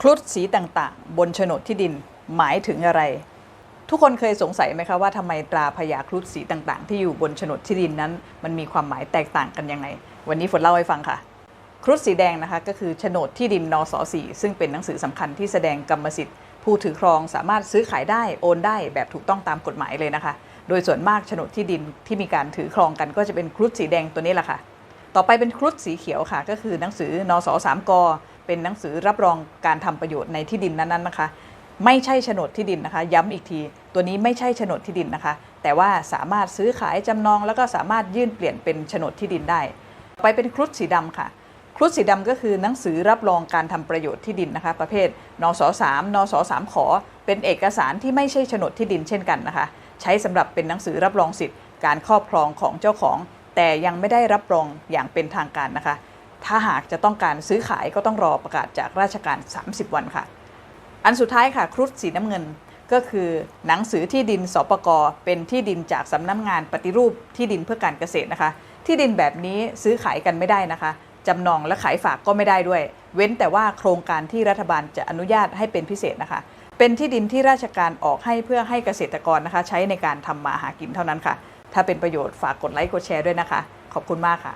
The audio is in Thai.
ครุฑสีต่างๆ บนโฉนดที่ดินหมายถึงอะไร ทุกคนเคยสงสัยไหมคะว่าทำไมตราพญาครุฑสีต่างๆ ที่อยู่บนโฉนดที่ดินนั้น มันมีความหมายแตกต่างกันยังไง วันนี้ฝนเล่าให้ฟังค่ะ ครุฑสีแดงนะคะก็คือโฉนดที่ดินนสสี่ซึ่งเป็นหนังสือสำคัญที่แสดงกรรมสิทธิ์ผู้ถือครองสามารถซื้อขายได้โอนได้แบบถูกต้องตามกฎหมายเลยนะคะ โดยส่วนมากโฉนดที่ดินที่มีการถือครองกันก็จะเป็นครุฑสีแดงตัวนี้แหละค่ะ ต่อไปเป็นครุฑสีเขียวค่ะ ก็คือหนังสือนสสามก เป็นหนังสือรับรองการทำประโยชน์ในที่ดินนั้นๆนะคะ ไม่ใช่โฉนดที่ดินนะคะ ย้ำอีกที ตัวนี้ไม่ใช่โฉนดที่ดินนะคะ แต่ว่าสามารถซื้อขายจำนอง แล้วก็สามารถยื่นเปลี่ยนเป็นโฉนดที่ดินได้ ไปเป็นครุฑสีดำค่ะครุฑสีดำก็คือหนังสือรับรองการทำประโยชน์ที่ดินนะคะ ประเภทนสสามนสสามขอ เป็นเอกสารที่ไม่ใช่โฉนดที่ดินเช่นกันนะคะ ใช้สำหรับเป็นหนังสือรับรองสิทธิ์ การครอบครองของเจ้าของ แต่ยังไม่ได้รับรองอย่างเป็นทางการนะคะ ถ้าหากจะต้องการซื้อขายก็ต้องรอประกาศจากราชการ 30 วันค่ะ อันสุดท้ายค่ะ ครุฑสีน้ำเงินก็คือหนังสือที่ดินสปกเป็นที่ดินจากสำนักงานปฏิรูปที่ดินเพื่อการเกษตรนะคะ ที่ดินแบบนี้ซื้อขายกันไม่ได้นะคะจำนองและขายฝากก็ไม่ได้ด้วย เว้นแต่ว่าโครงการที่รัฐบาลจะอนุญาตให้เป็นพิเศษนะคะ เป็นที่ดินที่ราชการออกให้เพื่อให้เกษตรกรนะคะ ใช้ในการทำมาหากินเท่านั้นค่ะ ถ้าเป็นประโยชน์ฝากกดไลค์กดแชร์ด้วยนะคะ ขอบคุณมากค่ะ